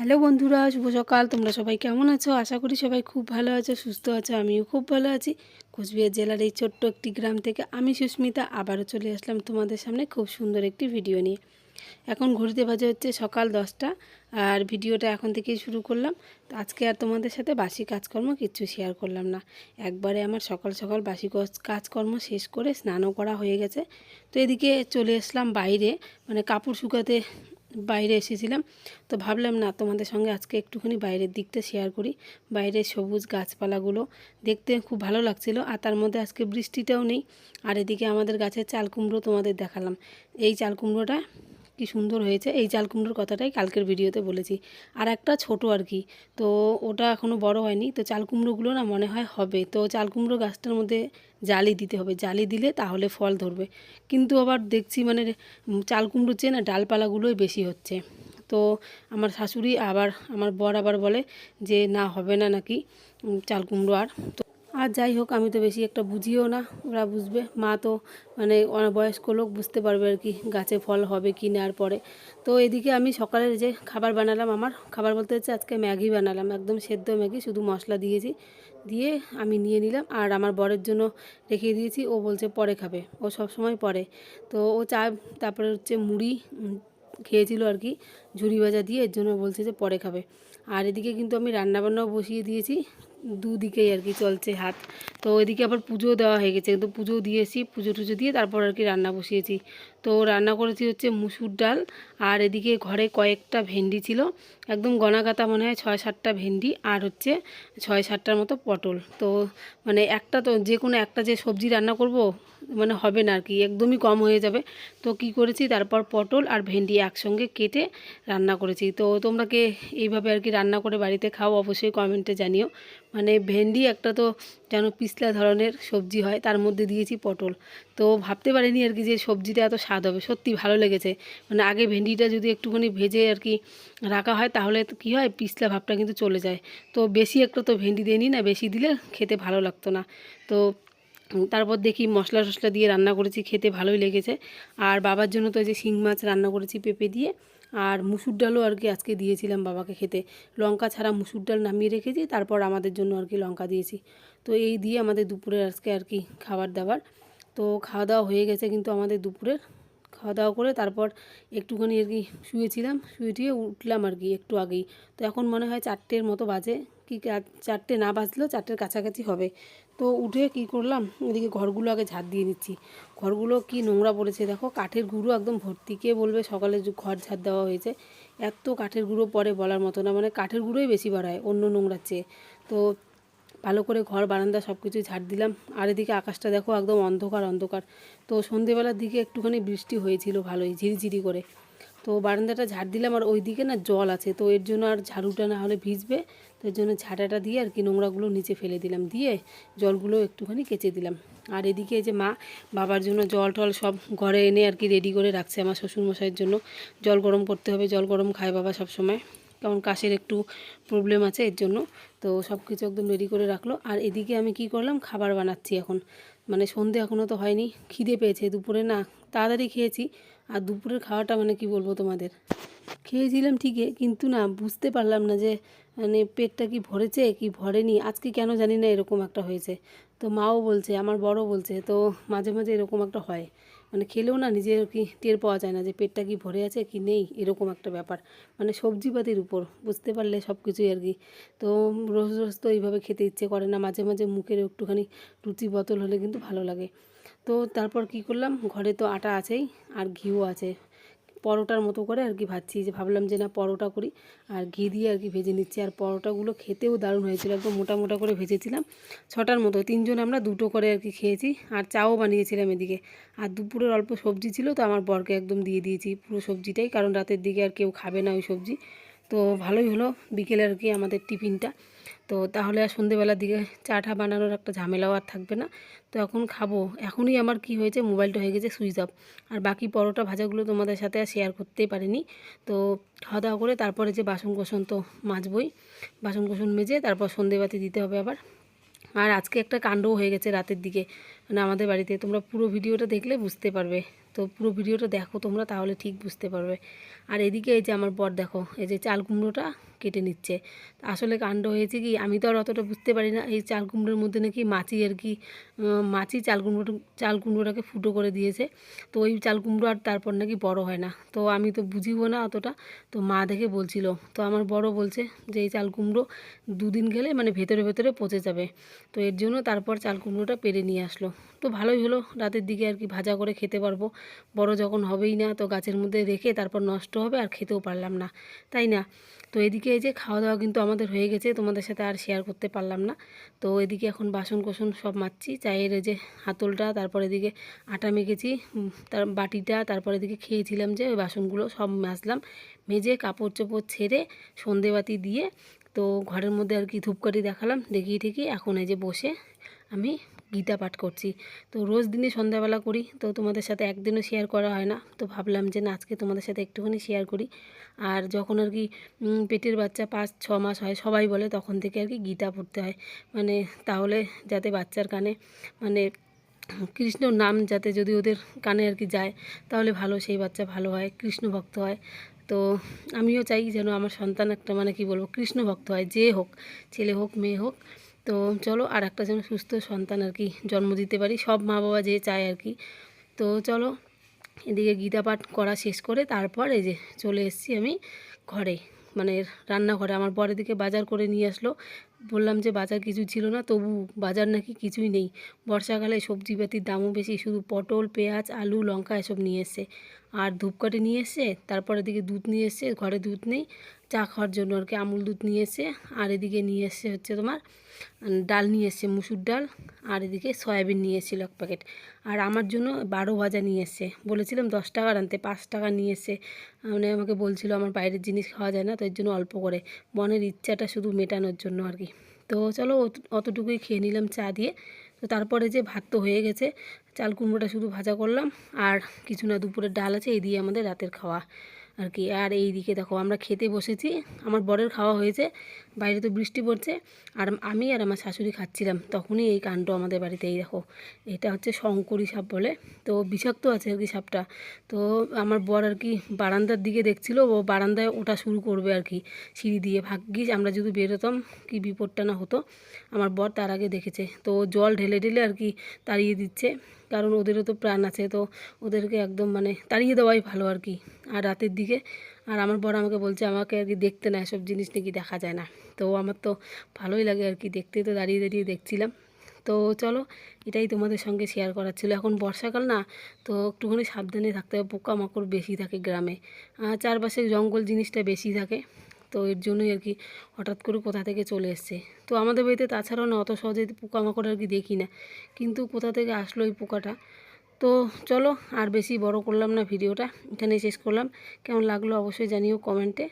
Hello বন্ধুরা, শুভ সকাল। তোমরা সবাই কেমন আছো? আশা করি সবাই খুব ভালো আছো, সুস্থ আছো, আমিও খুব ভালো আছি। কোচবিহার জেলার এই ছোট্ট একটি গ্রাম থেকে আমি সুস্মিতা আবারও চলে আসলাম তোমাদের সামনে খুব সুন্দর একটি ভিডিও নিয়ে। এখন ঘড়িতে বাজে হচ্ছে সকাল দশটা, আর ভিডিওটা এখন থেকেই শুরু করলাম। আজকে আর তোমাদের সাথে বাসি কাজকর্ম কিচ্ছু শেয়ার করলাম না। একবারে আমার সকাল সকাল বাসি কাজ- কাজকর্ম শেষ করে স্নানও করা হয়ে গেছে। তো এদিকে চলে আসলাম বাইরে মানে কাপড় শুকাতে বাইরে এসেছিলাম। তো ভাবলাম, না, তোমাদের সঙ্গে আজকে একটুখানি বাইরের দিকটা শেয়ার করি। বাইরের সবুজ গাছপালাগুলো দেখতে খুব ভালো লাগছিল আর তার মধ্যে আজকে বৃষ্টিটাও নেই। আর এদিকে আমাদের গাছের চাল কুমড়ো তোমাদের দেখালাম। এই চাল কুমড়োটা কি সুন্দর হয়েছে। এই চাল কুমড়োর কথাটাই কালকের ভিডিওতে বলেছি। আর একটা ছোট আর কি। তো ওটা এখনও বড় হয়নি। তো চাল কুমড়োগুলো না মনে হয় হবে। তো চাল কুমড়ো গাছটার মধ্যে জালি দিতে হবে। জালি দিলে তাহলে ফল ধরবে। কিন্তু আবার দেখছি মানে চাল কুমড়োর চেয়ে না ডালপালাগুলোই বেশি হচ্ছে। তো আমার শাশুড়ি আবার, আমার বর আবার বলে যে না হবে না নাকি চাল কুমড়ো আর। তো আর যাই হোক, আমি তো বেশি একটা বুঝিও না, ওরা বুঝবে। মা তো মানে বয়স্ক লোক, বুঝতে পারবে আর কি গাছে ফল হবে কি না আর পরে। তো এদিকে আমি সকালের যে খাবার বানালাম আমার, খাবার বলতে হচ্ছে আজকে ম্যাগি বানালাম, একদম সেদ্ধ ম্যাগি, শুধু মশলা দিয়েছি। দিয়ে আমি নিয়ে নিলাম, আর আমার বরের জন্য রেখে দিয়েছি, ও বলছে পরে খাবে, ও সব সময় পরে। তো ও চা, তারপরে হচ্ছে মুড়ি খেয়েছিল আর কি, ঝুড়ি ভাজা দিয়ে, এর জন্য বলছে যে পরে খাবে। আর এদিকে কিন্তু আমি রান্নাবান্নাও বসিয়ে দিয়েছি। দুদিকেই আর কি চলছে হাত। তো ওইদিকে আবার পুজো দেওয়া হয়ে গেছে। তো পুজো দিয়েছি পুজো টুজো দিয়ে তারপর আর কি রান্না বসিয়েছি। তো রান্না করেছি হচ্ছে মুসুর ডাল আর এদিকে ঘরে কয়েকটা ভেন্ডি ছিল। একদম গনাগাতা মনে হয় ছয় সাতটা ভেন্ডি আর হচ্ছে ছয় সাতটার মতো পটল। তো মানে একটা তো যে কোনো একটা যে সবজি রান্না করব মানে হবে না আর কি একদমই কম হয়ে যাবে। তো কি করেছি, তারপর পটল আর ভেন্ডি একসঙ্গে কেটে রান্না করেছি। তো তোমরা কে এইভাবে আর কি রান্না করে বাড়িতে খাও, অবশ্যই কমেন্টে জানিও। মানে ভেন্ডি একটা তো যেন পিছলা ধরনের সবজি হয়, তার মধ্যে দিয়েছি পটল। তো ভাবতে পারিনি আর কি যে সবজিটা এত স্বাদ হবে, সত্যি ভালো লেগেছে। মানে আগে ভেন্ডিটা যদি একটুখানি ভেজে আর কি রাখা হয়, তাহলে কী হয়, পিছলা ভাবটা কিন্তু চলে যায়। তো বেশি একটা তো ভেন্ডি দিয়ে না, বেশি দিলে খেতে ভালো লাগতো না। তো তারপর দেখি মশলা টশলা দিয়ে রান্না করেছি, খেতে ভালোই লেগেছে। আর বাবার জন্য তো যে শিং মাছ রান্না করেছি পেঁপে দিয়ে, আর মুসুর ডালও আর কি আজকে দিয়েছিলাম বাবাকে খেতে। লঙ্কা ছাড়া মুসুর ডাল নামিয়ে রেখেছি, তারপর আমাদের জন্য আর কি লঙ্কা দিয়েছি। তো এই দিয়ে আমাদের দুপুরের আজকে আর কি খাবার দাবার। তো খাওয়া দাওয়া হয়ে গেছে কিন্তু আমাদের দুপুরের। খাওয়া দাওয়া করে তারপর একটুখানি আর কি শুয়েছিলাম, শুয়ে টুয়ে উঠলাম আর কি একটু আগেই। তো এখন মনে হয় চারটের মতো বাজে। কি চারটে না বাজলেও চারটের কাছাকাছি হবে। তো উঠে কি করলাম, এদিকে ঘরগুলো আগে ঝাড় দিয়ে নিচ্ছি। ঘরগুলো কি নোংরা পড়েছে দেখো, কাঠের গুঁড়ো একদম ভর্তি। কে বলবে সকালে ঘর ঝাড় দেওয়া হয়েছে? এত কাঠের গুঁড়ো পরে বলার মতো না মানে কাঠের গুঁড়োই বেশি বাড়ায় অন্য নোংরার চেয়ে। তো ভালো করে ঘর, বারান্দা সব কিছু ঝাড় দিলাম। আর এদিকে আকাশটা দেখো একদম অন্ধকার অন্ধকার। তো সন্ধেবেলার দিকে একটুখানি বৃষ্টি হয়েছিল ভালোই, ঝিরিঝিরি করে। তো বারান্দাটা ঝাড় দিলাম আর ওই দিকে না জল আছে, তো এর জন্য আর ঝাড়ুটা না হলে ভিজবে। তো এর জন্য ঝাঁটাটা দিয়ে আর কি নোংরাগুলো নিচে ফেলে দিলাম, দিয়ে জলগুলো একটুখানি কেচে দিলাম। আর এদিকে যে মা, বাবার জন্য জল টল সব ঘরে এনে আর কি রেডি করে রাখছে আমার শ্বশুরমশাইয়ের জন্য। জল গরম করতে হবে, জল গরম খায় বাবা সব সময় কারণ কাশের একটু প্রবলেম আছে এর জন্য। তো সব কিছু একদম রেডি করে রাখল। আর এদিকে আমি কি করলাম? খাবার বানাচ্ছি এখন। মানে সন্ধে এখনও তো হয়নি। খিদে পেয়েছে দুপুরে না, তাড়াতাড়ি খেয়েছি। আর দুপুরের খাওয়াটা মানে কি বলব তোমাদের? খেয়েছিলাম ঠিকই, কিন্তু না বুঝতে পারলাম না যে মানে পেটটা কি ভরেছে কি ভরেনি। আজকে কেন জানি না এরকম একটা হয়েছে। তো মাও বলছে, আমার বড় বলছে, তো মাঝে মাঝে এরকম একটা হয়। মানে খেলেও না নিজের কি টের পাওয়া যায় না যে পেটটা কি ভরে আছে কি নেই, এরকম একটা ব্যাপার। মানে সবজিপাতির উপর, বুঝতে পারলে সব কিছুই আর কি। তো রোজ রোজ তো এইভাবে খেতে ইচ্ছে করে না, মাঝে মাঝে মুখের একটুখানি রুচি বোতল হলে কিন্তু ভালো লাগে। তো তারপর কি করলাম, ঘরে তো আটা আছেই, আর ঘিও আছে। পরোটার মতো করে আর কি ভাজছি। যে ভাবলাম যে না পরোটা করি আর ঘি দিয়ে আর কি ভেজে নিচ্ছি। আর পরোটাগুলো খেতেও দারুণ হয়েছিল। একদম মোটা মোটা করে ভেজেছিলাম। ছটার মতো। তিনজন আমরা দুটো করে আর কি খেয়েছি। আর চাও বানিয়েছিলাম এদিকে। আর দুপুরের অল্প সবজি ছিল তো আমার বরকে একদম দিয়ে দিয়েছি পুরো সবজিটাই। কারণ রাতের দিকে আর কেউ খাবে না ওই সবজি। তো ভালোই হলো। বিকেলে আর কি আমাদের টিফিনটা। তো তাহলে আর সন্ধেবেলার দিকে চাটা বানানোর একটা ঝামেলাও আর থাকবে না। তো এখন খাব। এখনই আমার কি হয়েছে, মোবাইলটা হয়ে গেছে সুইচ অফ। আর বাকি পরোটা ভাজাগুলো তোমাদের সাথে আর শেয়ার করতেই পারিনি। তো খাওয়া দাওয়া করে তারপরে যে বাসন কোসন তো মাজবই। বাসন কোসন মেজে তারপর সন্ধেবাতি দিতে হবে আবার। আর আজকে একটা কাণ্ডও হয়ে গেছে রাতের দিকে। মানে আমাদের বাড়িতে তোমরা পুরো ভিডিওটা দেখলে বুঝতে পারবে। তো পুরো ভিডিওটা দেখো তোমরা, তাহলে ঠিক বুঝতে পারবে। আর এদিকে এই যে আমার বর দেখো, এই যে চাল কুমড়োটা কেটে নিচ্ছে। আসলে কাণ্ড হয়েছে কি, আমি তো আর অতটা বুঝতে পারি না, এই চাল কুমড়োর মধ্যে নাকি মাছি আর কি মাছি চাল কুমড়ো, চাল কুমড়োটাকে ফুটো করে দিয়েছে। তো ওই চাল কুমড়ো আর তারপর নাকি বড় হয় না। তো আমি তো বুঝিও না অতটা, তো মা দেখে বলছিল। তো আমার বড় বলছে যে এই চাল কুমড়ো দুদিন গেলে মানে ভেতরে ভেতরে পচে যাবে। তো এর জন্য তারপর চাল কুমড়োটা পেরে নিয়ে আসলো। তো ভালোই হলো, রাতের দিকে আর কি ভাজা করে খেতে পারব। বড় যখন হবেই না, তো গাছের মধ্যে রেখে তারপর নষ্ট হবে আর খেতেও পারলাম না। তাই না? তো এদিকে এই যে খাওয়া দাওয়া কিন্তু আমাদের হয়ে গেছে, তোমাদের সাথে আর শেয়ার করতে পারলাম না। তো এদিকে এখন বাসন কোসন সব মাজছি চায়ের যে হাতলটা, তারপর এদিকে আটা মেখেছি তার বাটিটা, তারপর এদিকে খেয়েছিলাম যে ওই বাসনগুলো সব মাজলাম, মেজে কাপড় চোপড় ছেড়ে সন্ধেবাতি দিয়ে, তো ঘরের মধ্যে আর কি ধূপকাঠি দেখালাম দেখিয়ে ঠেকিয়ে এখন এই যে বসে আমি গীতা পাঠ করছি। তো রোজ দিনে সন্ধ্যাবেলা করি। তো তোমাদের সাথে একদিনও শেয়ার করা হয় না। তো ভাবলাম যে না, আজকে তোমাদের সাথে একটুখানি শেয়ার করি। আর যখন আর কি পেটের বাচ্চা পাঁচ, ছ মাস হয়, সবাই বলে তখন থেকে আর কি গীতা পড়তে হয়। মানে তাহলে যাতে বাচ্চার কানে মানে কৃষ্ণর নাম যাতে যদি ওদের কানে আর কি যায়, তাহলে ভালো, সেই বাচ্চা ভালো হয়, কৃষ্ণ ভক্ত হয়। তো আমিও চাই যেন আমার সন্তান একটা মানে কি বলব, কৃষ্ণ ভক্ত হয়, যে হোক, ছেলে হোক, মেয়ে হোক। তো চলো আর একটা যেন সুস্থ সন্তান আর কি জন্ম দিতে পারি। সব মা বাবা যে চায় আর কি। তো চলো এদিকে গীতা পাঠ করা শেষ করে তারপর এই যে চলে এসেছি আমি ঘরে। মানে রান্নাঘরে। আমার পরের দিকে বাজার করে নিয়ে আসলো। বললাম যে বাজার কিছু ছিল না, তবু বাজার নাকি কিছুই নেই। বর্ষাকালে সবজিপাতির দামও বেশি। শুধু পটল, পেঁয়াজ, আলু, লঙ্কা এসব নিয়ে এসছে। আর ধূপকাঠি নিয়ে এসে, তারপর এদিকে দুধ নিয়ে এসছে ঘরে দুধ নেই, চা খাওয়ার জন্য আর কি আমুল দুধ নিয়ে এসে, আর এদিকে নিয়ে এসে হচ্ছে তোমার ডাল নিয়ে এসে, মুসুর ডাল, আর এদিকে সয়াবিন নিয়ে এসেছিল এক প্যাকেট। আর আমার জন্য বারো ভাজা নিয়ে এসে, বলেছিলাম দশ টাকার আনতে, পাঁচ টাকা নিয়ে এসে মানে আমাকে বলছিল আমার বাইরের জিনিস খাওয়া যায় না, তো এর জন্য অল্প করে মনের ইচ্ছাটা শুধু মেটানোর জন্য আর কি। তো চলো অতটুকুই খেয়ে নিলাম চা দিয়ে তো তারপরে যে ভাত তো হয়ে গেছে, চাল কুমড়োটা শুধু ভাজা করলাম, আর কিছু না, দুপুরের ডাল আছে, এই দিয়ে আমাদের রাতের খাওয়া। আর কি আর এই দিকে দেখো, আমরা খেতে বসেছি। আমার বরের খাওয়া হয়েছে, বাইরে তো বৃষ্টি পড়ছে। আর আমি আর আমার শাশুড়ি খাচ্ছিলাম, তখনই এই কাণ্ড আমাদের বাড়িতে, এই দেখো, এটা হচ্ছে শঙ্করী সাপ বলে। তো বিষাক্ত আছে আর কি সাপটা। তো আমার বর আর কি বারান্দার দিকে দেখছিল, ও বারান্দায় ওঠা শুরু করবে আর কি, সিঁড়ি দিয়ে। ভাগ্যিস আমরা যদি বেরোতাম, কি বিপদটা না হতো। আমার বর তার আগে দেখেছে, তো জল ঢেলে ঢেলে আর কি তাড়িয়ে দিচ্ছে। কারণ ওদেরও তো প্রাণ আছে, তো ওদেরকে একদম মানে তাড়িয়ে দেওয়াই ভালো আর কি। আর রাতের দিকে, আর আমার বর আমাকে বলছে, আমাকে আর কি দেখতে না, এসব জিনিস নাকি দেখা যায় না। তো আমার তো ভালোই লাগে আর কি, দেখতে তো দাঁড়িয়ে দাঁড়িয়ে দেখছিলাম। তো চলো, এটাই তোমাদের সঙ্গে শেয়ার করার ছিল। এখন বর্ষাকাল না, তো একটুখানি সাবধানে থাকতে হবে, পোকামাকড় বেশি থাকে গ্রামে। চারপাশে জঙ্গল জিনিসটা বেশি থাকে। তো এর জন্যই আর কি হঠাৎ করে কোথা থেকে চলে এসছে। তো আমাদের বাড়িতে তাছাড়াও না, অত সহজে পোকামাকড় আর কি দেখি না। কিন্তু কোথা থেকে আসলো এই পোকাটা? তো চলো আর বেশি বড় করলাম না ভিডিওটা এখানে শেষ করলাম। কেমন লাগল অবশ্যই জানিও কমেন্টে।